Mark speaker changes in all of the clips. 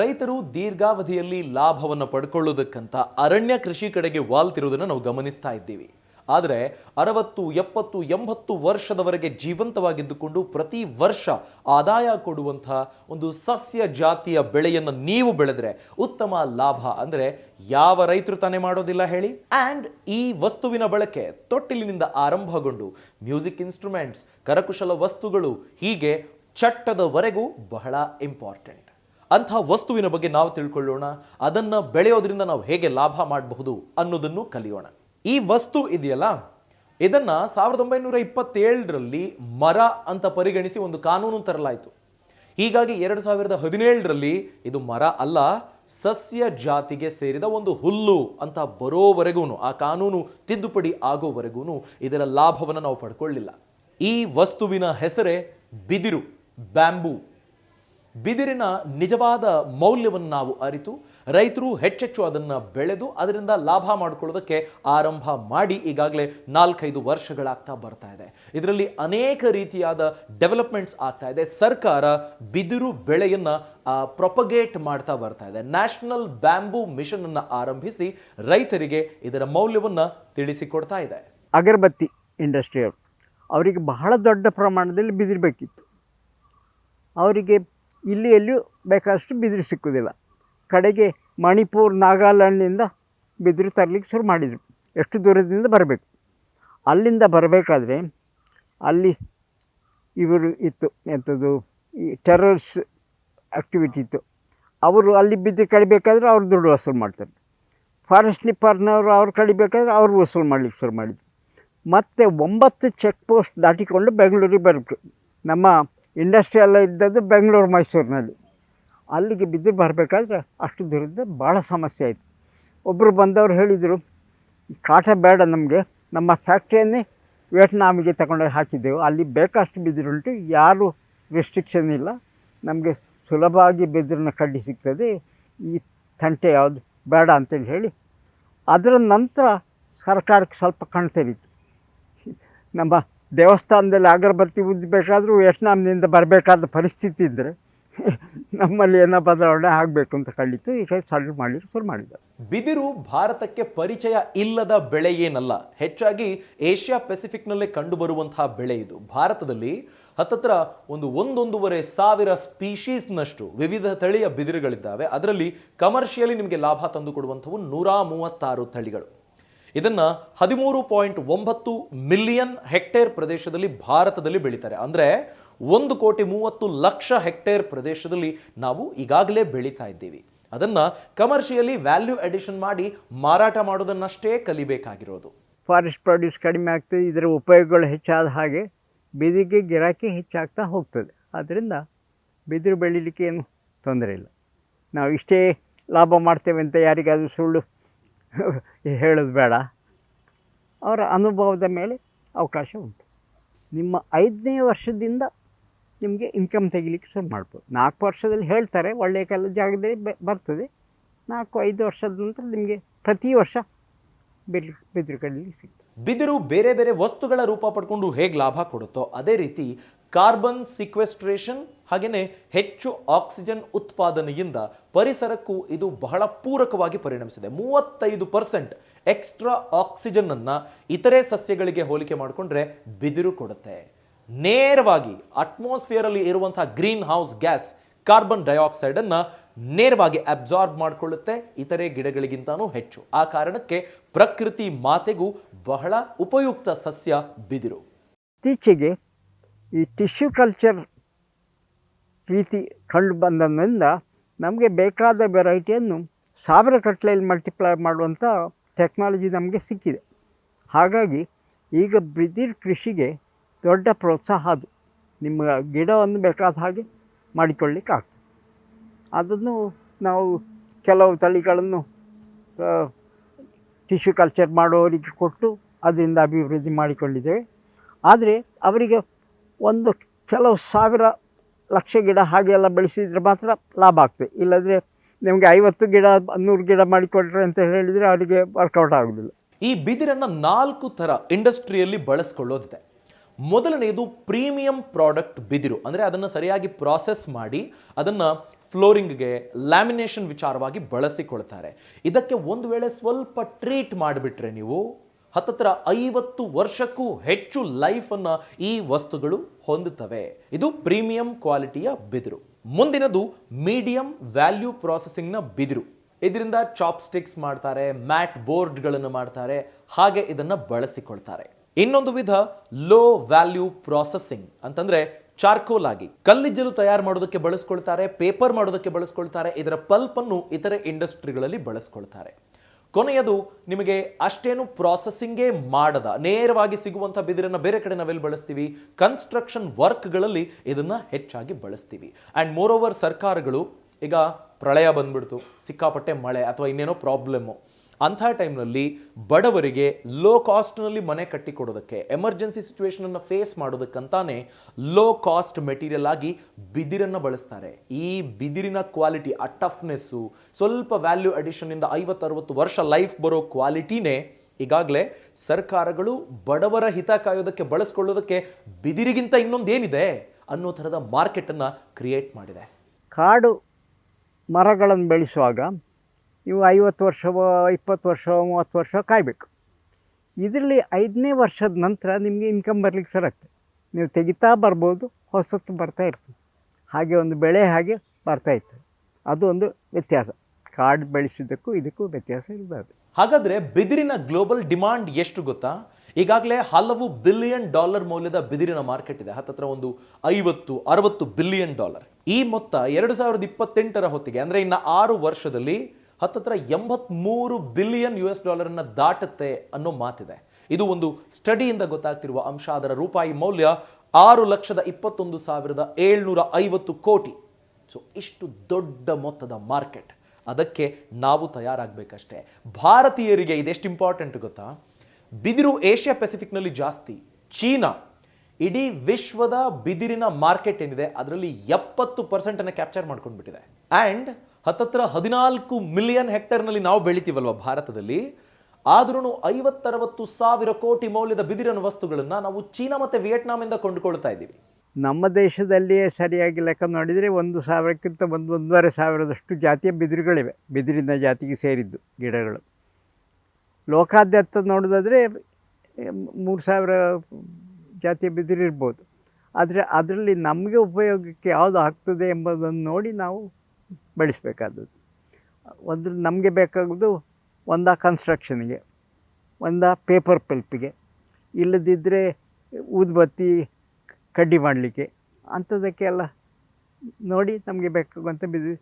Speaker 1: ರೈತರು ದೀರ್ಘಾವಧಿಯಲ್ಲಿ ಲಾಭವನ್ನು ಪಡ್ಕೊಳ್ಳೋದಕ್ಕಂತ ಅರಣ್ಯ ಕೃಷಿ ಕಡೆಗೆ ವಾಲ್ತಿರುವುದನ್ನು ನಾವು ಗಮನಿಸ್ತಾ ಇದ್ದೀವಿ. ಆದರೆ ಅರವತ್ತು, ಎಪ್ಪತ್ತು, ಎಂಬತ್ತು ವರ್ಷದವರೆಗೆ ಜೀವಂತವಾಗಿದ್ದುಕೊಂಡು ಪ್ರತಿ ವರ್ಷ ಆದಾಯ ಕೊಡುವಂತಹ ಒಂದು ಸಸ್ಯ ಜಾತಿಯ ಬೆಳೆಯನ್ನು ನೀವು ಬೆಳೆದ್ರೆ ಉತ್ತಮ ಲಾಭ ಅಂದರೆ ಯಾವ ರೈತರು ತಾನೇ ಮಾಡೋದಿಲ್ಲ ಹೇಳಿ. ಆ್ಯಂಡ್ ಈ ವಸ್ತುವಿನ ಬಳಕೆ ತೊಟ್ಟಿಲಿನಿಂದ ಆರಂಭಗೊಂಡು ಮ್ಯೂಸಿಕ್ ಇನ್ಸ್ಟ್ರೂಮೆಂಟ್ಸ್, ಕರಕುಶಲ ವಸ್ತುಗಳು ಹೀಗೆ ಚಟ್ಟದವರೆಗೂ ಬಹಳ ಇಂಪಾರ್ಟೆಂಟ್ ಅಂತಹ ವಸ್ತುವಿನ ಬಗ್ಗೆ ನಾವು ತಿಳ್ಕೊಳ್ಳೋಣ. ಅದನ್ನು ಬೆಳೆಯೋದ್ರಿಂದ ನಾವು ಹೇಗೆ ಲಾಭ ಮಾಡಬಹುದು ಅನ್ನೋದನ್ನು ಕಲಿಯೋಣ. ಈ ವಸ್ತು ಇದೆಯಲ್ಲ? ಇದನ್ನು ಸಾವಿರದ ಒಂಬೈನೂರ ಇಪ್ಪತ್ತೇಳರಲ್ಲಿ ಮರ ಅಂತ ಪರಿಗಣಿಸಿ ಒಂದು ಕಾನೂನು ತರಲಾಯಿತು. ಹೀಗಾಗಿ ಎರಡು ಸಾವಿರದ ಹದಿನೇಳರಲ್ಲಿ ಇದು ಮರ ಅಲ್ಲ, ಸಸ್ಯ ಜಾತಿಗೆ ಸೇರಿದ ಒಂದು ಹುಲ್ಲು ಅಂತ ಬರೋವರೆಗೂ ಆ ಕಾನೂನು ತಿದ್ದುಪಡಿ ಆಗೋವರೆಗೂ ಇದರ ಲಾಭವನ್ನು ನಾವು ಪಡ್ಕೊಳ್ಳಿಲ್ಲ. ಈ ವಸ್ತುವಿನ ಹೆಸರೇ ಬಿದಿರು, ಬ್ಯಾಂಬೂ. ಬಿದಿರಿನ ನಿಜವಾದ ಮೌಲ್ಯವನ್ನು ನಾವು ಅರಿತು, ರೈತರು ಹೆಚ್ಚೆಚ್ಚು ಅದನ್ನು ಬೆಳೆದು ಅದರಿಂದ ಲಾಭ ಮಾಡಿಕೊಳ್ಳೋದಕ್ಕೆ ಆರಂಭ ಮಾಡಿ ಈಗಾಗಲೇ ನಾಲ್ಕೈದು ವರ್ಷಗಳಾಗ್ತಾ ಬರ್ತಾ ಇದೆ. ಇದರಲ್ಲಿ ಅನೇಕ ರೀತಿಯಾದ ಡೆವಲಪ್ಮೆಂಟ್ಸ್ ಆಗ್ತಾ ಇದೆ. ಸರ್ಕಾರ ಬಿದಿರು ಬೆಳೆಯನ್ನ ಪ್ರೊಪಗೇಟ್ ಮಾಡ್ತಾ ಬರ್ತಾ ಇದೆ. ನ್ಯಾಷನಲ್ ಬ್ಯಾಂಬೂ ಮಿಷನ್ ಅನ್ನು ಆರಂಭಿಸಿ ರೈತರಿಗೆ ಇದರ ಮೌಲ್ಯವನ್ನ ತಿಳಿಸಿಕೊಡ್ತಾ ಇದೆ.
Speaker 2: ಅಗರಬತ್ತಿ ಇಂಡಸ್ಟ್ರಿಯವರು ಅವರಿಗೆ ಬಹಳ ದೊಡ್ಡ ಪ್ರಮಾಣದಲ್ಲಿ ಬಿದಿರು ಬೇಕಿತ್ತು. ಅವರಿಗೆ ಇಲ್ಲಿ ಎಲ್ಲಿಯೂ ಬೇಕಾದಷ್ಟು ಬಿದಿರು ಸಿಕ್ಕುವುದಿಲ್ಲ. ಕಡೆಗೆ ಮಣಿಪುರ್, ನಾಗಾಲ್ಯಾಂಡ್ನಿಂದ ಬಿದಿರು ತರಲಿಕ್ಕೆ ಶುರು ಮಾಡಿದರು. ಎಷ್ಟು ದೂರದಿಂದ ಬರಬೇಕು? ಅಲ್ಲಿಂದ ಬರಬೇಕಾದ್ರೆ ಅಲ್ಲಿ ಇವರು ಇತ್ತು. ಎಂಥದ್ದು? ಈ ಟೆರರ್ಸ್ ಆ್ಯಕ್ಟಿವಿಟಿ ಇತ್ತು. ಅವರು ಅಲ್ಲಿ ಬಿದ್ದು ಕಡಿಬೇಕಾದ್ರೆ ಅವ್ರು ದುಡ್ಡು ವಸೂಲು ಮಾಡ್ತಾರೆ. ಫಾರೆಸ್ಟ್ ಡಿಪಾರ್ಟ್ನವರು ಅವ್ರು ಕಡಿಬೇಕಾದ್ರೆ ಅವ್ರು ವಸೂಲು ಮಾಡಲಿಕ್ಕೆ ಶುರು ಮಾಡಿದ್ರು. ಮತ್ತು ಒಂಬತ್ತು ಚೆಕ್ ಪೋಸ್ಟ್ ದಾಟಿಕೊಂಡು ಬೆಂಗಳೂರಿಗೆ ಬರಬೇಕು. ನಮ್ಮ ಇಂಡಸ್ಟ್ರಿ ಎಲ್ಲ ಇದ್ದದ್ದು ಬೆಂಗಳೂರು ಮೈಸೂರಿನಲ್ಲಿ ಅಲ್ಲಿಗೆ ಬಿದ್ದು ಬರಬೇಕಾದ್ರೆ ಅಷ್ಟು ದೂರದ ಭಾಳ ಸಮಸ್ಯೆ ಆಯಿತು. ಒಬ್ಬರು ಬಂದವರು ಹೇಳಿದರು ಕಾಟ ಬೇಡ ನಮಗೆ, ನಮ್ಮ ಫ್ಯಾಕ್ಟ್ರಿಯನ್ನೇ ವಿಯಟ್ನಾಮಿಗೆ ತಗೊಂಡೋಗಿ ಹಾಕಿದ್ದೆವು. ಅಲ್ಲಿ ಬೇಕಷ್ಟು ಬಿದಿರುಂಟು, ಯಾರು ರೆಸ್ಟ್ರಿಕ್ಷನ್ ಇಲ್ಲ. ನಮಗೆ ಸುಲಭವಾಗಿ ಬಿದಿರನ್ನ ಕಡ್ಡಿ ಸಿಗ್ತದೆ. ಈ ತಂಟೆ ಯಾವುದು ಬೇಡ ಅಂತೇಳಿ ಹೇಳಿ. ಅದರ ನಂತರ ಸರ್ಕಾರಕ್ಕೆ ಸ್ವಲ್ಪ ಕಣ್ ತೆರೀತು ನಮ್ಮ ದೇವಸ್ಥಾನದಲ್ಲಿ ಅಗರಬತ್ತಿ ಉಜ್ಜಬೇಕಾದ್ರೂ ವಿಯಟ್ನಾಂನಿಂದ ಬರಬೇಕಾದ ಪರಿಸ್ಥಿತಿ ಇದ್ದರೆ ನಮ್ಮಲ್ಲಿ ಏನೋ ಬದಲಾವಣೆ ಆಗಬೇಕು ಅಂತ ಕಂಡಿತ್ತು ಈಗ ಸಲ್ಯೂಟ್ ಮಾಡಲಿಕ್ಕೆ ಶುರು ಮಾಡಿದ್ದಾರೆ.
Speaker 1: ಬಿದಿರು ಭಾರತಕ್ಕೆ ಪರಿಚಯ ಇಲ್ಲದ ಬೆಳೆ ಏನಲ್ಲ? ಹೆಚ್ಚಾಗಿ ಏಷ್ಯಾ ಪೆಸಿಫಿಕ್ನಲ್ಲೇ ಕಂಡುಬರುವಂತಹ ಬೆಳೆ ಇದು. ಭಾರತದಲ್ಲಿ ಹತ್ತತ್ರ ಒಂದು ಒಂದೊಂದೂವರೆ ಸಾವಿರ ಸ್ಪೀಶೀಸ್ನಷ್ಟು ವಿವಿಧ ತಳಿಯ ಬಿದಿರುಗಳಿದ್ದಾವೆ. ಅದರಲ್ಲಿ ಕಮರ್ಷಿಯಲಿ ನಿಮಗೆ ಲಾಭ ತಂದುಕೊಡುವಂಥವು ನೂರ ಮೂವತ್ತಾರು ತಳಿಗಳು. ಇದನ್ನ ಹದಿಮೂರು ಪಾಯಿಂಟ್ ಒಂಬತ್ತು ಮಿಲಿಯನ್ ಹೆಕ್ಟೇರ್ ಪ್ರದೇಶದಲ್ಲಿ ಭಾರತದಲ್ಲಿ ಬೆಳೀತಾರೆ. ಅಂದರೆ ಒಂದು ಕೋಟಿ ಮೂವತ್ತು ಲಕ್ಷ ಹೆಕ್ಟೇರ್ ಪ್ರದೇಶದಲ್ಲಿ ನಾವು ಈಗಾಗಲೇ ಬೆಳೀತಾ ಇದ್ದೀವಿ. ಅದನ್ನು ಕಮರ್ಷಿಯಲಿ ವ್ಯಾಲ್ಯೂ ಅಡಿಷನ್ ಮಾಡಿ ಮಾರಾಟ ಮಾಡೋದನ್ನಷ್ಟೇ ಕಲಿಬೇಕಾಗಿರೋದು.
Speaker 2: ಫಾರೆಸ್ಟ್ ಪ್ರೊಡ್ಯೂಸ್ ಕಡಿಮೆ ಆಗ್ತದೆ, ಇದರ ಉಪಯೋಗಗಳು ಹೆಚ್ಚಾದ ಹಾಗೆ ಬಿದಿರಿಗೆ ಗಿರಾಕಿ ಹೆಚ್ಚಾಗ್ತಾ ಹೋಗ್ತದೆ. ಆದ್ದರಿಂದ ಬಿದಿರು ಬೆಳೀಲಿಕ್ಕೆ ಏನು ತೊಂದರೆ ಇಲ್ಲ. ನಾವು ಇಷ್ಟೇ ಲಾಭ ಮಾಡ್ತೇವೆ ಅಂತ ಯಾರಿಗಾದರೂ ಸುಳ್ಳು ಹೇಳೋದು ಬೇಡ. ಅವರ ಅನುಭವದ ಮೇಲೆ ಅವಕಾಶ ಉಂಟು. ನಿಮ್ಮ ಐದನೇ ವರ್ಷದಿಂದ ನಿಮಗೆ ಇನ್ಕಮ್ ತೆಗಿಲಿಕ್ಕೆ ಶುರು ಮಾಡ್ಬೋದು. ನಾಲ್ಕು ವರ್ಷದಲ್ಲಿ ಹೇಳ್ತಾರೆ, ಒಳ್ಳೆಯ ಕೆಲ ಜಾಗದಲ್ಲಿ ಬರ್ತದೆ. ನಾಲ್ಕು, ಐದು ವರ್ಷದ ನಂತರ ನಿಮಗೆ ಪ್ರತಿ ವರ್ಷ ಬಿದಿರು ಬಿದಿರು ಕಡಲಿಕ್ಕೆ ಸಿಗ್ತದೆ.
Speaker 1: ಬಿದಿರು ಬೇರೆ ಬೇರೆ ವಸ್ತುಗಳ ರೂಪ ಪಡ್ಕೊಂಡು ಹೇಗೆ ಲಾಭ ಕೊಡುತ್ತೋ, ಅದೇ ರೀತಿ ಕಾರ್ಬನ್ ಸಿಕ್ವೆಸ್ಟ್ರೇಷನ್ ಹಾಗೆಯೇ ಹೆಚ್ಚು ಆಕ್ಸಿಜನ್ ಉತ್ಪಾದನೆಯಿಂದ ಪರಿಸರಕ್ಕೂ ಇದು ಬಹಳ ಪೂರಕವಾಗಿ ಪರಿಣಮಿಸಿದೆ. ಮೂವತ್ತೈದು ಪರ್ಸೆಂಟ್ ಎಕ್ಸ್ಟ್ರಾ ಆಕ್ಸಿಜನ್ ಅನ್ನ ಇತರೆ ಸಸ್ಯಗಳಿಗೆ ಹೋಲಿಕೆ ಮಾಡಿಕೊಂಡ್ರೆ ಬಿದಿರು ಕೊಡುತ್ತೆ. ನೇರವಾಗಿ ಅಟ್ಮಾಸ್ಫಿಯರಲ್ಲಿ ಇರುವಂತಹ ಗ್ರೀನ್ ಹೌಸ್ ಗ್ಯಾಸ್ ಕಾರ್ಬನ್ ಡೈಆಕ್ಸೈಡನ್ನು ನೇರವಾಗಿ ಅಬ್ಸಾರ್ಬ್ ಮಾಡಿಕೊಳ್ಳುತ್ತೆ, ಇತರೆ ಗಿಡಗಳಿಗಿಂತನೂ ಹೆಚ್ಚು. ಆ ಕಾರಣಕ್ಕೆ ಪ್ರಕೃತಿ ಮಾತೆಗೂ ಬಹಳ ಉಪಯುಕ್ತ ಸಸ್ಯ ಬಿದಿರು.
Speaker 2: ಇತ್ತೀಚೆಗೆ ಈ ಟಿಶ್ಯೂ ಕಲ್ಚರ್ ರೀತಿ ಕಂಡು ಬಂದದ್ರಿಂದ ನಮಗೆ ಬೇಕಾದ ವೆರೈಟಿಯನ್ನು ಸಾವಿರ ಕಟ್ಲೆಯಲ್ಲಿ ಮಲ್ಟಿಪ್ಲೈ ಮಾಡುವಂಥ ಟೆಕ್ನಾಲಜಿ ನಮಗೆ ಸಿಕ್ಕಿದೆ. ಹಾಗಾಗಿ ಈಗ ಬಿದಿರು ಕೃಷಿಗೆ ದೊಡ್ಡ ಪ್ರೋತ್ಸಾಹ ಅದು. ನಿಮ್ಮ ಗಿಡವನ್ನು ಬೇಕಾದ ಹಾಗೆ ಮಾಡಿಕೊಳ್ಳಿಕ್ಕೆ ಆಗ್ತದೆ ಅದನ್ನು ನಾವು ಕೆಲವು ತಳಿಗಳನ್ನು ಟಿಶ್ಯೂ ಕಲ್ಚರ್ ಮಾಡೋರಿಗೆ ಕೊಟ್ಟು ಅದರಿಂದ ಅಭಿವೃದ್ಧಿ ಮಾಡಿಕೊಂಡಿದ್ದೇವೆ. ಆದರೆ ಅವರಿಗೆ ಒಂದು ಕೆಲವು ಸಾವಿರ ಲಕ್ಷ ಗಿಡ ಹಾಗೆಲ್ಲ ಬೆಳೆಸಿದರೆ ಮಾತ್ರ ಲಾಭ ಆಗ್ತದೆ. ಇಲ್ಲದ್ರೆ ನಿಮಗೆ ಐವತ್ತು ಗಿಡ, ನೂರು ಗಿಡ ಮಾಡಿಕೊಟ್ರೆ ಅಂತ ಹೇಳಿದರೆ ಅವರಿಗೆ ವರ್ಕೌಟ್ ಆಗೋದಿಲ್ಲ.
Speaker 1: ಈ ಬಿದಿರನ್ನು ನಾಲ್ಕು ಥರ ಇಂಡಸ್ಟ್ರಿಯಲ್ಲಿ ಬಳಸ್ಕೊಳ್ಳೋದಿದೆ. ಮೊದಲನೆಯದು ಪ್ರೀಮಿಯಂ ಪ್ರಾಡಕ್ಟ್ ಬಿದಿರು. ಅಂದರೆ ಅದನ್ನು ಸರಿಯಾಗಿ ಪ್ರಾಸೆಸ್ ಮಾಡಿ ಅದನ್ನು ಫ್ಲೋರಿಂಗ್ಗೆ ಲ್ಯಾಮಿನೇಷನ್ ವಿಚಾರವಾಗಿ ಬಳಸಿಕೊಳ್ತಾರೆ. ಇದಕ್ಕೆ ಒಂದು ವೇಳೆ ಸ್ವಲ್ಪ ಟ್ರೀಟ್ ಮಾಡಿಬಿಟ್ರೆ ನೀವು ಹತ್ತತ್ರ ಐವತ್ತು ವರ್ಷಕ್ಕೂ ಹೆಚ್ಚು ಲೈಫನ್ನು ಈ ವಸ್ತುಗಳು ಹೊಂದುತ್ತವೆ. ಇದು ಪ್ರೀಮಿಯಂ ಕ್ವಾಲಿಟಿಯ ಬಿದಿರು. ಮುಂದಿನದು ಮೀಡಿಯಂ ವ್ಯಾಲ್ಯೂ ಪ್ರಾಸೆಸಿಂಗ್ನ ಬಿದಿರು. ಇದರಿಂದ ಚಾಪ್ ಸ್ಟಿಕ್ಸ್ ಮಾಡ್ತಾರೆ ಮ್ಯಾಟ್ ಬೋರ್ಡ್ಗಳನ್ನು ಮಾಡ್ತಾರೆ, ಹಾಗೆ ಇದನ್ನ ಬಳಸಿಕೊಳ್ತಾರೆ. ಇನ್ನೊಂದು ವಿಧ ಲೋ ವ್ಯಾಲ್ಯೂ ಪ್ರಾಸೆಸಿಂಗ್ ಅಂತಂದ್ರೆ ಚಾರ್ಕೋಲ್ ಆಗಿ. ಕಲ್ಲಿದ್ದಲು ತಯಾರು ಮಾಡೋದಕ್ಕೆ ಬಳಸ್ಕೊಳ್ತಾರೆ ಪೇಪರ್ ಮಾಡೋದಕ್ಕೆ ಬಳಸ್ಕೊಳ್ತಾರೆ, ಇದರ ಪಲ್ಪ್ ಅನ್ನು ಇತರೆ ಇಂಡಸ್ಟ್ರಿಗಳಲ್ಲಿ ಬಳಸ್ಕೊಳ್ತಾರೆ. ಕೊನೆಯದು, ನಿಮಗೆ ಅಷ್ಟೇನು ಪ್ರಾಸೆಸಿಂಗೇ ಮಾಡದ, ನೇರವಾಗಿ ಸಿಗುವಂಥ ಬಿದಿರನ್ನು ಬೇರೆ ಕಡೆ ನಾವೆಲ್ಲಿ ಬಳಸ್ತೀವಿ ಕನ್ಸ್ಟ್ರಕ್ಷನ್ ವರ್ಕ್ಗಳಲ್ಲಿ ಇದನ್ನು ಹೆಚ್ಚಾಗಿ ಬಳಸ್ತೀವಿ. ಆ್ಯಂಡ್ ಮೋರ್ ಓವರ್ ಸರ್ಕಾರಗಳು, ಈಗ ಪ್ರಳಯ ಬಂದ್ಬಿಡ್ತು, ಸಿಕ್ಕಾಪಟ್ಟೆ ಮಳೆ ಅಥವಾ ಇನ್ನೇನೋ ಪ್ರಾಬ್ಲಮ್ಮು ಅಂಥ ಟೈಮ್ನಲ್ಲಿ ಬಡವರಿಗೆ ಲೋ ಕಾಸ್ಟ್ನಲ್ಲಿ ಮನೆ ಕಟ್ಟಿಕೊಡೋದಕ್ಕೆ ಎಮರ್ಜೆನ್ಸಿ ಸಿಚುವೇಶನನ್ನು ಫೇಸ್ ಮಾಡೋದಕ್ಕಂತಾನೆ ಲೋ ಕಾಸ್ಟ್ ಮೆಟೀರಿಯಲ್ ಆಗಿ ಬಿದಿರನ್ನು ಬಳಸ್ತಾರೆ. ಈ ಬಿದಿರಿನ ಕ್ವಾಲಿಟಿ ಆ ಟಫ್ನೆಸ್ಸು ಸ್ವಲ್ಪ ವ್ಯಾಲ್ಯೂ ಅಡಿಷನ್ನಿಂದ ಐವತ್ತರವತ್ತು ವರ್ಷ ಲೈಫ್ ಬರೋ ಕ್ವಾಲಿಟಿನೇ ಈಗಾಗಲೇ ಸರ್ಕಾರಗಳು ಬಡವರ ಹಿತ ಕಾಯೋದಕ್ಕೆ ಬಳಸ್ಕೊಳ್ಳೋದಕ್ಕೆ ಬಿದಿರಿಗಿಂತ ಇನ್ನೊಂದೇನಿದೆ ಅನ್ನೋ ಥರದ ಮಾರ್ಕೆಟನ್ನು ಕ್ರಿಯೇಟ್ ಮಾಡಿದೆ.
Speaker 2: ಕಾಡು ಮರಗಳನ್ನು ಬೆಳೆಸುವಾಗ ನೀವು ಐವತ್ತು ವರ್ಷವೋ ಇಪ್ಪತ್ತು ವರ್ಷವೋ ಮೂವತ್ತು ವರ್ಷ ಕಾಯಬೇಕು. ಇದರಲ್ಲಿ ಐದನೇ ವರ್ಷದ ನಂತರ ನಿಮಗೆ ಇನ್ಕಮ್ ಬರಲಿಕ್ಕೆ ಶುರು ಆಗ್ತದೆ. ನೀವು ತೆಗಿತಾ ಬರ್ಬೋದು ಹೊಸತ್ತು ಬರ್ತಾ ಇರ್ತದೆ. ಹಾಗೆ ಒಂದು ಬೆಳೆ ಹಾಗೆ ಬರ್ತಾ ಇರ್ತದೆ. ಅದು ಒಂದು ವ್ಯತ್ಯಾಸ. ಕಾಡು ಬೆಳೆಸಿದ್ದಕ್ಕೂ ಇದಕ್ಕೂ ವ್ಯತ್ಯಾಸ ಇರಬಾರ್ದು.
Speaker 1: ಹಾಗಾದರೆ ಬಿದಿರಿನ ಗ್ಲೋಬಲ್ ಡಿಮಾಂಡ್ ಎಷ್ಟು ಗೊತ್ತಾ? ಈಗಾಗಲೇ ಹಲವು ಬಿಲಿಯನ್ ಡಾಲರ್ ಮೌಲ್ಯದ ಬಿದಿರಿನ ಮಾರ್ಕೆಟ್ ಇದೆ. ಹತ್ತತ್ರ ಒಂದು ಐವತ್ತು, ಅರವತ್ತು ಬಿಲಿಯನ್ ಡಾಲರ್. ಈ ಮೊತ್ತ ಎರಡು ಸಾವಿರದ ಇಪ್ಪತ್ತೆಂಟರ ಹೊತ್ತಿಗೆ, ಅಂದರೆ ಇನ್ನು ಆರು ವರ್ಷದಲ್ಲಿ ಹತ್ತತ್ರ ಎಂಬತ್ಮೂರು ಬಿಲಿಯನ್ ಯು ಎಸ್ ಡಾಲರ್ ಅನ್ನ ದಾಟುತ್ತೆ ಅನ್ನೋ ಮಾತಿದೆ. ಇದು ಒಂದು ಸ್ಟಡಿಯಿಂದ ಗೊತ್ತಾಗ್ತಿರುವ ಅಂಶ. ಅದರ ರೂಪಾಯಿ ಮೌಲ್ಯ ಆರು ಲಕ್ಷದ ಇಪ್ಪತ್ತೊಂದು ಸಾವಿರದ ಏಳ್ನೂರ ಐವತ್ತು ಕೋಟಿ. ಸೊ ಇಷ್ಟು ದೊಡ್ಡ ಮೊತ್ತದ ಮಾರ್ಕೆಟ್. ಅದಕ್ಕೆ ನಾವು ತಯಾರಾಗಬೇಕಷ್ಟೇ. ಭಾರತೀಯರಿಗೆ ಇದೆಷ್ಟು ಇಂಪಾರ್ಟೆಂಟ್ ಗೊತ್ತಾ? ಬಿದಿರು ಏಷ್ಯಾ ಪೆಸಿಫಿಕ್ನಲ್ಲಿ ಜಾಸ್ತಿ. ಚೀನಾ. ಇಡೀ ವಿಶ್ವದ ಬಿದಿರಿನ ಮಾರ್ಕೆಟ್ ಏನಿದೆ, ಅದರಲ್ಲಿ ಎಪ್ಪತ್ತು ಪರ್ಸೆಂಟನ್ನು ಕ್ಯಾಪ್ಚರ್ ಮಾಡ್ಕೊಂಡ್ಬಿಟ್ಟಿದೆ. ಆ್ಯಂಡ್ ಹತ್ತತ್ರ ಹದಿನಾಲ್ಕು ಮಿಲಿಯನ್ ಹೆಕ್ಟರ್ನಲ್ಲಿ ನಾವು ಬೆಳಿತೀವಲ್ವ ಭಾರತದಲ್ಲಿ? ಆದ್ರೂ ಐವತ್ತರವತ್ತು ಸಾವಿರ ಕೋಟಿ ಮೌಲ್ಯದ ಬಿದಿರನ ವಸ್ತುಗಳನ್ನು ನಾವು ಚೀನಾ ಮತ್ತು ವಿಯೆಟ್ನಾಮಿಂದ ಕೊಂಡುಕೊಳ್ತಾ ಇದ್ದೀವಿ.
Speaker 2: ನಮ್ಮ ದೇಶದಲ್ಲಿಯೇ ಸರಿಯಾಗಿ ಲೆಕ್ಕ ನೋಡಿದರೆ ಒಂದು ಸಾವಿರಕ್ಕಿಂತ ಒಂದು ಒಂದೂವರೆ ಸಾವಿರದಷ್ಟು ಜಾತಿಯ ಬಿದಿರುಗಳಿವೆ. ಬಿದಿರಿನ ಜಾತಿಗೆ ಸೇರಿದ್ದು ಗಿಡಗಳು. ಲೋಕಾದ್ಯಂತ ನೋಡೋದಾದರೆ ಮೂರು ಸಾವಿರ ಜಾತಿಯ ಬಿದಿರಿರ್ಬೋದು. ಆದರೆ ಅದರಲ್ಲಿ ನಮಗೆ ಉಪಯೋಗಕ್ಕೆ ಯಾವುದು ಆಗ್ತದೆ ಎಂಬುದನ್ನು ನೋಡಿ ನಾವು ಬೆಳೆಸಬೇಕಾದದ್ದು. ಒಂದು ನಮಗೆ ಬೇಕಾಗೋದು ಒಂದ ಕನ್ಸ್ಟ್ರಕ್ಷನ್ಗೆ ಒಂದ ಪೇಪರ್ ಪಲ್ಪಿಗೆ ಇಲ್ಲದಿದ್ದರೆ ಊದುಬತ್ತಿ ಕಡ್ಡಿ ಮಾಡಲಿಕ್ಕೆ ಅಂಥದ್ದಕ್ಕೆಲ್ಲ ನೋಡಿ ನಮಗೆ ಬೇಕಾಗುವಂಥ ಬಿದ್ದು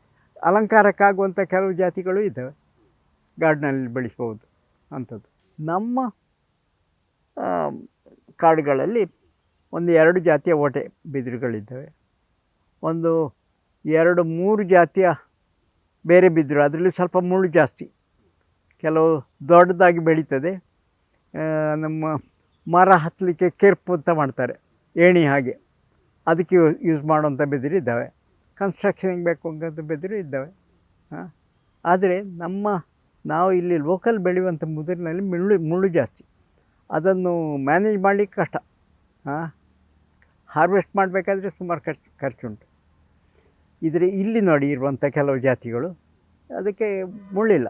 Speaker 2: ಅಲಂಕಾರಕ್ಕಾಗುವಂಥ ಕೆಲವು ಜಾತಿಗಳು ಇದ್ದಾವೆ. ಗಾರ್ಡ್ನಲ್ಲಿ ಬೆಳೆಸ್ಬೋದು ಅಂಥದ್ದು. ನಮ್ಮ ಕಾಡುಗಳಲ್ಲಿ ಒಂದು ಎರಡು ಜಾತಿಯ ಓಟೆ ಬಿದಿರುಗಳಿದ್ದಾವೆ. ಒಂದು ಎರಡು ಮೂರು ಜಾತಿಯ ಬೇರೆ ಬಿದ್ದರು ಅದರಲ್ಲಿ ಸ್ವಲ್ಪ ಮುಳ್ಳು ಜಾಸ್ತಿ. ಕೆಲವು ದೊಡ್ಡದಾಗಿ ಬೆಳೀತದೆ. ನಮ್ಮ ಮರ ಹತ್ತಲಿಕ್ಕೆ ಕೆರ್ಪು ಅಂತ ಮಾಡ್ತಾರೆ. ಏಣಿ ಹಾಗೆ. ಅದಕ್ಕೆ ಯೂಸ್ ಮಾಡುವಂಥ ಬೆದಿರು ಇದ್ದಾವೆ. ಕನ್ಸ್ಟ್ರಕ್ಷನಿಗೆ ಬೇಕು ಅಂತ ಬೆದಿರು ಇದ್ದಾವೆ. ಹಾಂ ಆದರೆ ನಮ್ಮ ನಾವು ಇಲ್ಲಿ ಲೋಕಲ್ ಬೆಳೆಯುವಂಥ ಮುದುರಿನಲ್ಲಿ ಮುಳ್ಳು ಮುಳ್ಳು ಜಾಸ್ತಿ. ಅದನ್ನು ಮ್ಯಾನೇಜ್ ಮಾಡಲಿಕ್ಕೆ ಕಷ್ಟ. ಹಾಂ ಹಾರ್ವೆಸ್ಟ್ ಮಾಡಬೇಕಾದ್ರೆ ಸುಮಾರು ಖರ್ಚು, ಖರ್ಚುಂಟು. ಇದ್ರೆ ಇಲ್ಲಿ ನೋಡಿ ಇರುವಂಥ ಕೆಲವು ಜಾತಿಗಳು. ಅದಕ್ಕೆ ಮುಳ್ಳಿಲ್ಲ.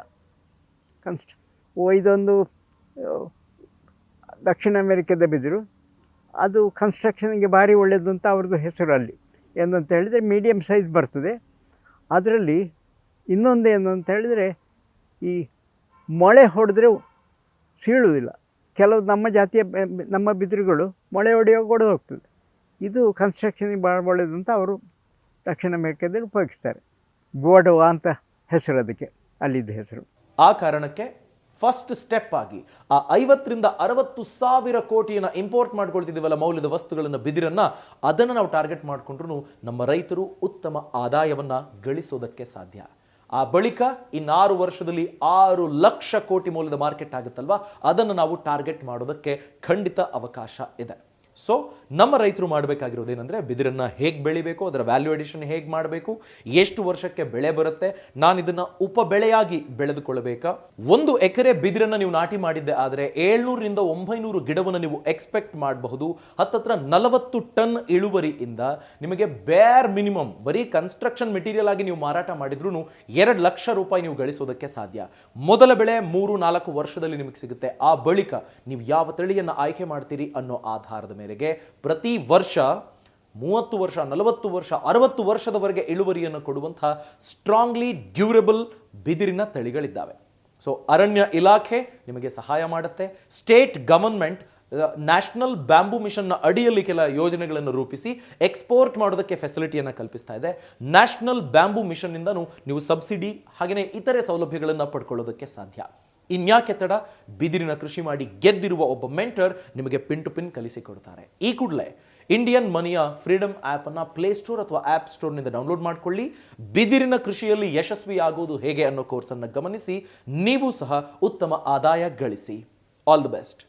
Speaker 2: ಕನ್ಸ್ಟ್ ಓ, ಇದೊಂದು ದಕ್ಷಿಣ ಅಮೆರಿಕದ ಬಿದಿರು. ಅದು ಕನ್ಸ್ಟ್ರಕ್ಷನ್ಗೆ ಭಾರಿ ಒಳ್ಳೆಯದು ಅಂತ ಅವ್ರದ್ದು ಹೆಸರು ಅಲ್ಲಿ. ಏನಂತ ಹೇಳಿದರೆ ಮೀಡಿಯಮ್ ಸೈಜ್ ಬರ್ತದೆ. ಅದರಲ್ಲಿ ಇನ್ನೊಂದು ಏನು ಅಂತ ಹೇಳಿದರೆ ಈ ಮೊಳೆ ಹೊಡೆದ್ರೆ ಸೀಳುವುದಿಲ್ಲ. ಕೆಲವು ನಮ್ಮ ಜಾತಿಯ, ನಮ್ಮ ಬಿದಿರುಗಳು ಮೊಳೆ ಹೊಡೆಯೋ ಒಡೆದು ಹೋಗ್ತದೆ. ಇದು ಕನ್ಸ್ಟ್ರಕ್ಷನ್ಗೆ ಭಾಳ ಒಳ್ಳೆಯದು ಅಂತ ಅವರು ದಕ್ಷಿಣ ಅಮೆರಿಕದಲ್ಲಿ ಉಪಯೋಗಿಸ್ತಾರೆ. ಗೋಡವಾ ಅಂತ ಹೆಸರು ಅದಕ್ಕೆ, ಅಲ್ಲಿದ್ದ ಹೆಸರು.
Speaker 1: ಆ ಕಾರಣಕ್ಕೆ ಫಸ್ಟ್ ಸ್ಟೆಪ್ ಆಗಿ ಆ ಐವತ್ತರಿಂದ ಅರವತ್ತು ಸಾವಿರ ಕೋಟಿಯನ್ನು ಇಂಪೋರ್ಟ್ ಮಾಡ್ಕೊಳ್ತಿದ್ದೀವಲ್ಲ ಮೌಲ್ಯದ ವಸ್ತುಗಳನ್ನ, ಬಿದಿರನ್ನು, ಅದನ್ನು ನಾವು ಟಾರ್ಗೆಟ್ ಮಾಡಿಕೊಂಡ್ರು ನಮ್ಮ ರೈತರು ಉತ್ತಮ ಆದಾಯವನ್ನು ಗಳಿಸೋದಕ್ಕೆ ಸಾಧ್ಯ. ಆ ಬಳಿಕ ಇನ್ನಾರು ವರ್ಷದಲ್ಲಿ ಆರು ಲಕ್ಷ ಕೋಟಿ ಮೌಲ್ಯದ ಮಾರ್ಕೆಟ್ ಆಗುತ್ತಲ್ವ? ಅದನ್ನು ನಾವು ಟಾರ್ಗೆಟ್ ಮಾಡೋದಕ್ಕೆ ಖಂಡಿತ ಅವಕಾಶ ಇದೆ. ಸೊ ನಮ್ಮ ರೈತರು ಮಾಡಬೇಕಾಗಿರೋದೇನೆಂದರೆ ಬಿದಿರನ್ನು ಹೇಗೆ ಬೆಳಿಬೇಕು, ಅದರ ವ್ಯಾಲ್ಯೂ ಎಡಿಷನ್ ಹೇಗೆ ಮಾಡಬೇಕು, ಎಷ್ಟು ವರ್ಷಕ್ಕೆ ಬೆಳೆ ಬರುತ್ತೆ, ನಾನು ಇದನ್ನು ಉಪ ಬೆಳೆಯಾಗಿ ಬೆಳೆದುಕೊಳ್ಳಬೇಕಾ? ಒಂದು ಎಕರೆ ಬಿದಿರನ್ನು ನೀವು ನಾಟಿ ಮಾಡಿದ್ದೆ ಆದರೆ ಏಳ್ನೂರರಿಂದ ಒಂಬೈನೂರು ಗಿಡವನ್ನು ನೀವು ಎಕ್ಸ್ಪೆಕ್ಟ್ ಮಾಡಬಹುದು. ಹತ್ತತ್ರ ನಲವತ್ತು ಟನ್ ಇಳುವರಿಯಿಂದ ನಿಮಗೆ ಬೇರ್ ಮಿನಿಮಮ್ ಬರೀ ಕನ್ಸ್ಟ್ರಕ್ಷನ್ ಮೆಟೀರಿಯಲ್ ಆಗಿ ನೀವು ಮಾರಾಟ ಮಾಡಿದ್ರೂ ಎರಡು ಲಕ್ಷ ರೂಪಾಯಿ ನೀವು ಗಳಿಸೋದಕ್ಕೆ ಸಾಧ್ಯ. ಮೊದಲ ಬೆಳೆ ಮೂರು ನಾಲ್ಕು ವರ್ಷದಲ್ಲಿ ನಿಮಗೆ ಸಿಗುತ್ತೆ. ಆ ಬಳಿಕ ನೀವು ಯಾವ ತಳಿಯನ್ನು ಆಯ್ಕೆ ಮಾಡ್ತೀರಿ ಅನ್ನೋ ಆಧಾರದ ಮೇರೆಗೆ ಪ್ರತಿ ವರ್ಷ ಮೂವತ್ತು ವರ್ಷ, ನಲವತ್ತು ವರ್ಷ, ಅರವತ್ತು ವರ್ಷದವರೆಗೆ ಇಳುವರಿಯನ್ನು ಕೊಡುವಂತಹ ಸ್ಟ್ರಾಂಗ್ಲಿ ಡ್ಯೂರಬಲ್ ಬಿದಿರಿನ ತಳಿಗಳಿದ್ದಾವೆ. ಸೊ ಅರಣ್ಯ ಇಲಾಖೆ ನಿಮಗೆ ಸಹಾಯ ಮಾಡುತ್ತೆ. ಸ್ಟೇಟ್ ಗವರ್ಮೆಂಟ್ ನ್ಯಾಷನಲ್ ಬ್ಯಾಂಬೂ ಮಿಷನ್ನ ಅಡಿಯಲ್ಲಿ ಕೆಲ ಯೋಜನೆಗಳನ್ನು ರೂಪಿಸಿ ಎಕ್ಸ್ಪೋರ್ಟ್ ಮಾಡೋದಕ್ಕೆ ಫೆಸಿಲಿಟಿಯನ್ನು ಕಲ್ಪಿಸ್ತಾ ಇದೆ. ನ್ಯಾಷನಲ್ ಬ್ಯಾಂಬೂ ಮಿಷನ್ನಿಂದನೂ ನೀವು ಸಬ್ಸಿಡಿ ಹಾಗೆಯೇ ಇತರೆ ಸೌಲಭ್ಯಗಳನ್ನು ಪಡ್ಕೊಳ್ಳೋದಕ್ಕೆ ಸಾಧ್ಯ. ಇನ್ಯಾಕೆ ತಡ ಬಿದಿರಿನ ಕೃಷಿ ಮಾಡಿ ಗೆದ್ದಿರುವ ಒಬ್ಬ ಮೆಂಟರ್ ನಿಮಗೆ ಪಿನ್ ಟು ಪಿನ್ ಕಲಿಸಿಕೊಡ್ತಾರೆ ಈ ಕೂಡಲೇ ಇಂಡಿಯನ್ ಮನಿಯ ಫ್ರೀಡಮ್ ಆ್ಯಪನ್ನು ಪ್ಲೇಸ್ಟೋರ್ ಅಥವಾ ಆ್ಯಪ್ ಸ್ಟೋರ್ನಿಂದ ಡೌನ್ಲೋಡ್ ಮಾಡಿಕೊಳ್ಳಿ. ಬಿದಿರಿನ ಕೃಷಿಯಲ್ಲಿ ಯಶಸ್ವಿ ಆಗೋದು ಹೇಗೆ ಅನ್ನೋ ಕೋರ್ಸನ್ನು ಗಮನಿಸಿ, ನೀವು ಸಹ ಉತ್ತಮ ಆದಾಯ ಗಳಿಸಿ. All the best